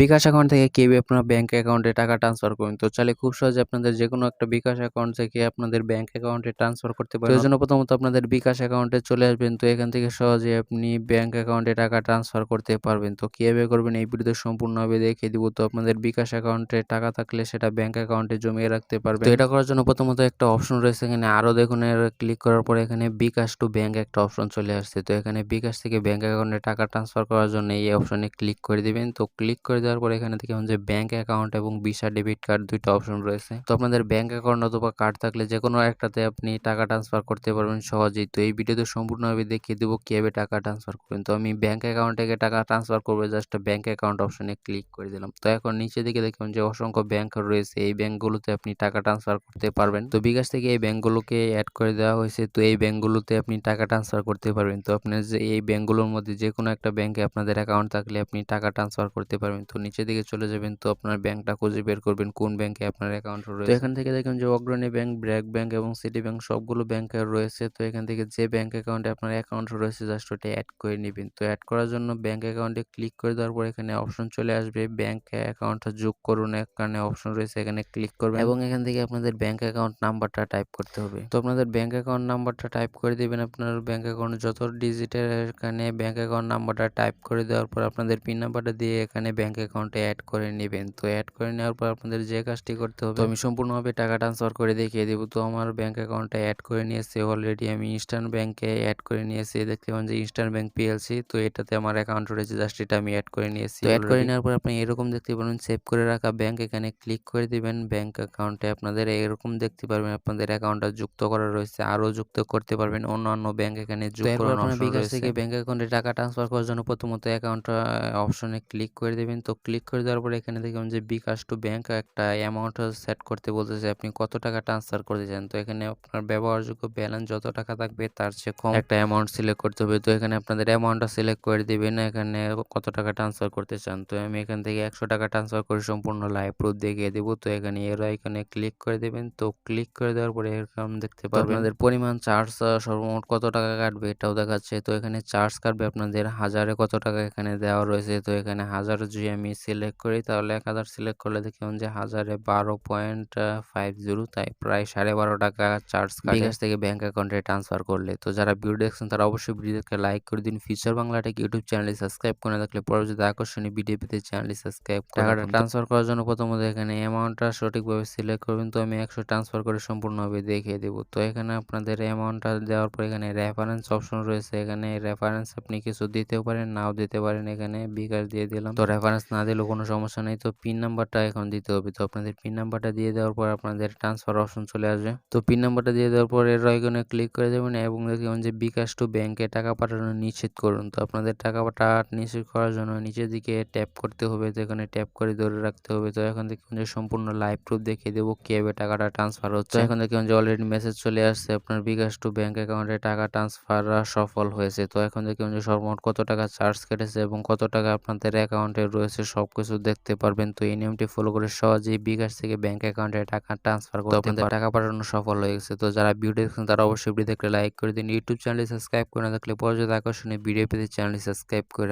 বিকাশ account থেকে কীভাবে আপনার ব্যাঙ্ক অ্যাকাউন্টে টাকা ট্রান্সফার করবেন তো চাইলে খুব সহজে আপনাদের যে কোনো একটা বিকাশ অ্যাকাউন্ট থেকে আপনাদের ব্যাংক অ্যাকাউন্টে ট্রান্সফার করতে পারেন। জন্য প্রথমত আপনাদের বিকাশ অ্যাকাউন্টে চলে আসবেন। তো এখান থেকে সহজে আপনি ব্যাঙ্ক অ্যাকাউন্টে টাকা ট্রান্সফার করতে পারবেন। তো কীভাবে করবেন? এই ভিডিওতে সম্পূর্ণভাবে দেখিয়ে দিব। তো আপনাদের বিকাশ অ্যাকাউন্টে টাকা থাকলে সেটা ব্যাংক অ্যাকাউন্টে জমিয়ে রাখতে পারবেন। তো এটা করার জন্য প্রথমত একটা অপশন রয়েছে এখানে। আরও দেখুন ক্লিক করার পরে এখানে বিকাশ টু ব্যাঙ্ক একটা অপশন চলে আসছে। তো এখানে বিকাশ থেকে ব্যাঙ্ক অ্যাকাউন্টে টাকা ট্রান্সফার করার জন্য এই অপশনে ক্লিক করে দিবেন। তো ক্লিক করে দেওয়ার পরে এখানে থেকে যে ব্যাঙ্ক অ্যাকাউন্ট এবং ভিসা ডেবিট কার্ড দুইটা অপশন রয়েছে। তো আপনাদের ব্যাঙ্ক অ্যাকাউন্ট অথবা কার্ড থাকলে যে কোনো একটাতে আপনি টাকা ট্রান্সফার করতে পারবেন সহজেই। তো এই ভিডিওতে সম্পূর্ণভাবে দেখিয়ে দেবো কীভাবে টাকা ট্রান্সফার করবেন। তো আমি ব্যাংক অ্যাকাউন্ট থেকে টাকা ট্রান্সফার করব জাস্ট ব্যাঙ্ক অ্যাকাউন্ট অপশনে ক্লিক করে দিলাম। তো এখন নিচে দিকে দেখুন যে অসংখ্য ব্যাংক রয়েছে, এই ব্যাংকগুলোতে আপনি টাকা ট্রান্সফার করতে পারবেন। তো বিকাশ থেকে এই ব্যাংকগুলোকে অ্যাড করে দেওয়া হয়েছে। তো এই ব্যাংকগুলোতে আপনি টাকা ট্রান্সফার করতে পারবেন। তো আপনার যে এই ব্যাংকগুলোর মধ্যে যে কোনো একটা ব্যাংকে আপনাদের অ্যাকাউন্ট থাকলে আপনি টাকা ট্রান্সফার করতে পারবেন। তো নিচে দিকে চলে যাবেন তো আপনার ব্যাংকটা খুঁজে বের করবেন কোন ব্যাংকে আপনার অ্যাকাউন্ট রয়েছে তো এখান থেকে দেখেন যে অগ্রণী ব্যাংক ব্র্যাক ব্যাংক এবং সিটি ব্যাংক সবগুলো ব্যাংকে রয়েছে তো এখান থেকে যে ব্যাংক অ্যাকাউন্টে আপনার অ্যাকাউন্ট রয়েছে জাস্ট ওটা অ্যাড করে নেবেন। তো অ্যাড করার জন্য ব্যাংক অ্যাকাউন্টে ক্লিক করে দেওয়ার পর এখানে অপশন চলে আসবে ব্যাংক অ্যাকাউন্ট যোগ করুন এখানে অপশন রয়েছে এখানে ক্লিক করবেন এবং এখান থেকে আপনাদের ব্যাংক অ্যাকাউন্ট নাম্বারটা টাইপ করতে হবে। তো আপনাদের ব্যাংক অ্যাকাউন্ট নাম্বারটা টাইপ করে দিবেন আপনার ব্যাংক অ্যাকাউন্ট যত ডিজিটের এখানে ব্যাংক অ্যাকাউন্ট নাম্বারটা টাইপ করে দেওয়ার পর আপনাদের পিন নাম্বারটা দিয়ে এখানে ব্যাংক অ্যাকাউন্টে অ্যাড করে নেবেন। তো অ্যাড করে নেওয়ার পর আপনাদের যে কাজটি করতে হবে আমি সম্পূর্ণভাবে টাকা ট্রান্সফার করে দেখিয়ে দেবো। তো আমার ব্যাংক অ্যাকাউন্টে অ্যাড করে নিয়েছে অলরেডি আমি ইস্টার্ন ব্যাংকে অ্যাড করে নিয়েছি। দেখতে পাবেন যে ইস্টার্ন ব্যাংক পিএলসি তো এটাতে আমার অ্যাকাউন্ট রয়েছে জাস্ট এটা আমি অ্যাড করে নিয়েছি অ্যাড করে নেওয়ার পর আপনি এরকম দেখতে পাবেন সেভ করে রাখা ব্যাংক এখানে ক্লিক করে দিবেন। ব্যাংক অ্যাকাউন্টে আপনাদের এরকম দেখতে পারবেন আপনাদের অ্যাকাউন্টটা যুক্ত করা রয়েছে আরও যুক্ত করতে পারবেন। অন্যান্য ব্যাংক এখানে যুক্ত করার অপশন থেকে ব্যাংক অ্যাকাউন্টে টাকা ট্রান্সফার করার জন্য প্রথমত অ্যাকাউন্ট অপশনে ক্লিক করে দেবেন। তো ক্লিক করে দেওয়ার পরে এখানে দেখবেন যে বিকাশ টু ব্যাংক একটা অ্যামাউন্ট সেট করতে বলতেছে আপনি কত টাকা ট্রান্সফার করতে চান তো এখানে আপনার ব্যবহারযোগ্য ব্যালেন্স যত টাকা থাকবে তার চেয়ে কম একটা অ্যামাউন্ট সিলেক্ট করতে হবে। তো এখানে আপনাদের অ্যামাউন্টটা সিলেক্ট করে দিবেন এখানে কত টাকা ট্রান্সফার করতে চান। তো আমি এখান থেকে একশো টাকা ট্রান্সফার করে সম্পূর্ণ লাইভ প্রুফ দেখিয়ে দেবো। তো এখানে এর আইকনে ক্লিক করে দেবেন। তো ক্লিক করে দেওয়ার পরে এরকম দেখতে পারবেন। আপনাদের পরিমাণ চার্জ সর্বমোট কত টাকা কাটবে এটাও দেখাচ্ছে। তো এখানে চার্জ কাটবে আপনাদের হাজারে কত টাকা এখানে দেওয়া রয়েছে। তো এখানে হাজার যদি আমি সিলেক্ট করি তাহলে এক হাজার সিলেক্ট করলে দেখুন যে হাজারে বারো পয়েন্ট ফাইভ জিরো তাই প্রায় সাড়ে বারো টাকা চার্জ বিকাশ থেকে ব্যাঙ্ক অ্যাকাউন্টে ট্রান্সফার করলে। তো যারা ভিডিও দেখছেন তারা অবশ্যই ভিডিওকে লাইক করে দিন। ফিউচার বাংলাটাকে ইউটিউব চ্যানেলে সাবস্ক্রাইব করে রাখলে পরবর্তীতে আকর্ষণীয় ভিডিও পেতে চ্যানেলটি সাবস্ক্রাইব টাকাটা ট্রান্সফার করার জন্য প্রথমত এখানে অ্যামাউন্টটা সঠিকভাবে সিলেক্ট করবেন। তো আমি একশো ট্রান্সফার করে সম্পূর্ণভাবে দেখিয়ে দেবো। তো এখানে আপনাদের অ্যামাউন্টটা দেওয়ার পর এখানে রেফারেন্স অপশন রয়েছে। এখানে রেফারেন্স আপনি কিছু দিতেও পারেন নাও দিতে পারেন এখানে বিকাশ দিয়ে দিলাম। তো রেফারেন্স না দিলেও কোনো সমস্যা নেই। তো পিন নাম্বারটা এখন দিতে হবে। তো আপনাদের পিন নাম্বারটা দিয়ে দেওয়ার পর আপনাদের ট্রান্সফার অপশন চলে আসবে। তো পিন নাম্বারটা দিয়ে দেওয়ার পর এর আইকনে ক্লিক করে দেবেন এবং দেখবেন যে বিকাশ টু ব্যাংকে টাকা পাঠানো নিশ্চিত করুন। তো আপনাদের টাকা পাঠা নিশ্চিত করার জন্য নিচের দিকে ট্যাপ করতে হবে। তো এখানে ট্যাপ করে ধরে রাখতে হবে। তো এখন দেখুন যে সম্পূর্ণ লাইভ প্রুফ দেখিয়ে দেবো কীভাবে টাকাটা ট্রান্সফার হচ্ছে। এখন দেখুন যে অলরেডি মেসেজ চলে আসছে আপনার বিকাশ টু ব্যাংক অ্যাকাউন্টে টাকা ট্রান্সফার সফল হয়েছে। তো এখন দেখুন যে সর্বমোট কত টাকা চার্জ কেটেছে এবং কত টাকা আপনাদের অ্যাকাউন্টে রয়েছে। সব কিছু দেখতে পারবেন। তো এই নিয়মটি ফলো করে সহজেই বিকাশ থেকে ব্যাংক অ্যাকাউন্টে টাকা ট্রান্সফার করতে আপনাদের টাকা পাঠানো সফল হয়ে গেছে। তো যারা ভিডিও দেখছেন তারা অবশ্যই ভিডিও দেখলে লাইক করে দিন। ইউটিউব চ্যানেলটি সাবস্ক্রাইব করে না থাকলে পরবর্তী আকর্ষণীয় ভিডিও পেতে চ্যানেলটি সাবস্ক্রাইব করে